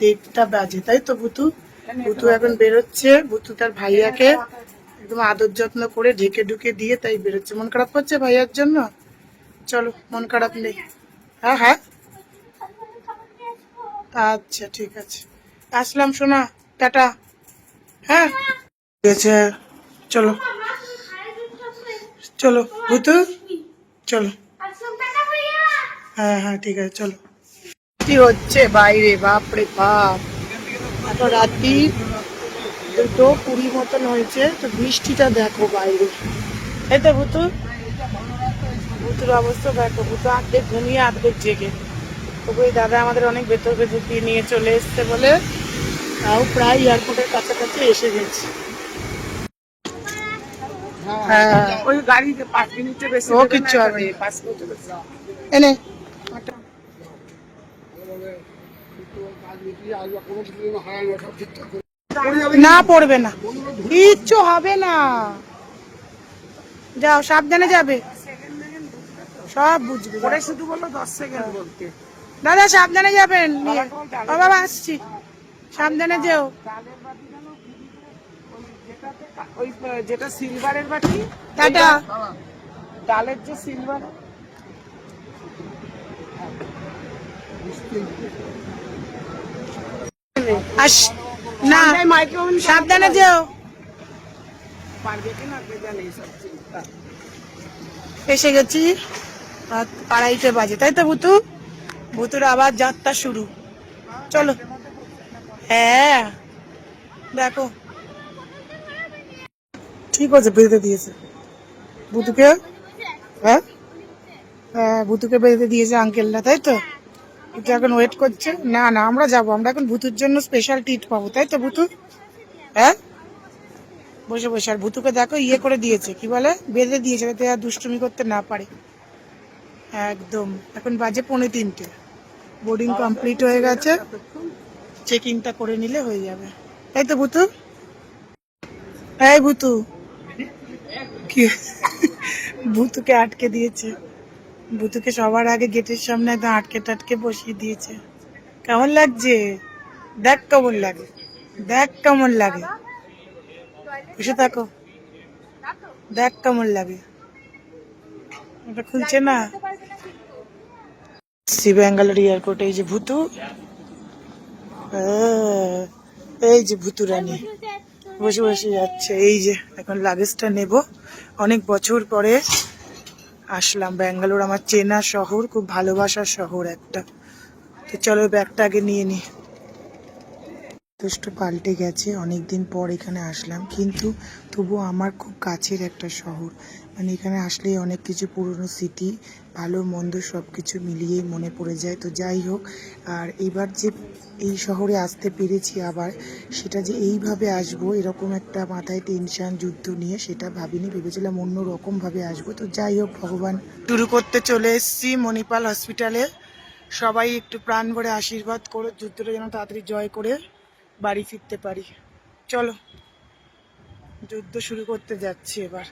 দেড়টা বাজে, তাই তো ভুতু? ভুতু এখন বেরোচ্ছে ভুতু তার ভাইয়াকে একদম আদর যত্ন করে ঢেকে ঢুকে দিয়ে তাই বেরোচ্ছে। মন খারাপ করছে ভাইয়ার জন্য? চলো, মন খারাপ নেই। হ্যাঁ হ্যাঁ? আচ্ছা ঠিক আছে। আসলাম শোনা টাটা। হ্যাঁ? ঠিক আছে। চলো। চলো, ভুতু। চলো। হ্যাঁ হ্যাঁ ঠিক আছে। চলো। কি হচ্ছে বাইরে বাপরে বাপ। এত রাত্রি দুটো কুড়ি মতন হয়েছে তো বৃষ্টিটা দেখো বাইরে। তো ভুতু ভুতুর অবস্থা দেখো ভুতু আর্ধেক ঘুমিয়ে আর্ধেক জেগে। তবু এই দাদা আমাদের অনেক ভেতর ভেতর দিয়ে নিয়ে চলে এসছে বলে তাও প্রায় এয়ারপোর্টের কাছাকাছি এসে গেছি। হ্যাঁ ওই গাড়িতে পাঁচ মিনিটে বেশি ও কিচ্ছু হবে পাঁচ মিনিটে বেশি। এনে না পড়বে না। কিচ্ছু হবে না। যাও সাবধানে যাবে। সব বুঝবে। ওরে শুধু বলল দশ সেকেন্ড বলতে। দাদা সাবধানে যাবেন। নিয়ে বাবা আসছি। সাবধানে যেও। যেটা সিলভারের বাটি টাটা। ডালের যে সিলভার আস না সাবধানে যেও। এসে গেছি আড়াইটে বাজে তাই তো ভুতু? ভুতুর আবার যাত্রা শুরু। চলো। হ্যাঁ। দেখো। ঠিক আছে বেঁধে দিয়েছে। ভুতুকে? হ্যাঁ? হ্যাঁ ভুতুকে বেঁধে দিয়েছে আঙ্কেলরা তাই তো? ভুতু এখন ওয়েট করছে। না না, আমরা যাব। আমরা এখন ভুতুর জন্য স্পেশাল ট্রিট পাবো, তাই তো ভুতু? হ্যাঁ? বসে বসে। আর ভুতুকে দেখো ইয়ে করে দিয়েছে। কি বলে? বেঁধে দিয়েছে, যাতে আর দুষ্টুমি করতে না পারে। একদম। এখন বাজে পৌনে তিনটে। বোর্ডিং কমপ্লিট হয়ে গেছে। চেকিংটা করে নিলে হয়ে যাবে। তাই তো ভুতু? এই ভুতু। কি? ভুতুকে আটকে দিয়েছে। ভুতুকে সবার আগে গেটের সামনে একদম আটকে টাটকে বসিয়ে দিয়েছে। কেমন লাগছে? দেখ কেমন লাগে। দেখ কেমন লাগে। বসে থাকো। দেখ কেমন লাগে। ওটা খুলছে না? সি ব্যাঙ্গালোর এয়ারপোর্টে এই যে ভুতু। এই যে ভুতু রানী। বসে বসে যাচ্ছে। এই যে, এখন লাগেজটা নেব। অনেক বছর পরে আসলাম। ব্যাঙ্গালোর আমার চেনা শহর, খুব ভালোবাসার শহর একটা। তো চলো ব্যাগটা আগে নিয়ে নিই যথেষ্ট পাল্টে গেছে, অনেকদিন পর এখানে আসলাম। কিন্তু তবু আমার খুব কাছের একটা শহর। মানে এখানে আসলেই অনেক কিছু পুরনো স্মৃতি, ভালো, মন্দ সব কিছু মিলিয়েই মনে পড়ে যায়। তো যাই হোক, আর এবার যে এই শহরে আসতে পেরেছি আবার, সেটা যে এইভাবে আসব, এরকম একটা মাথায় টেনশান যুদ্ধ নিয়ে সেটা ভাবিনি, ভেবেছিলাম অন্য রকমভাবে আসব। তো যাই হোক, ভগবান শুরু করতে চলে এসেছি মণিপাল হসপিটালে সবাই একটু প্রাণ ভরে আশীর্বাদ করো, যুদ্ধটা যেন তাড়াতাড়ি জয় করে বাড়ি ফিরতে পারি। চলো যুদ্ধ শুরু করতে যাচ্ছি এবার।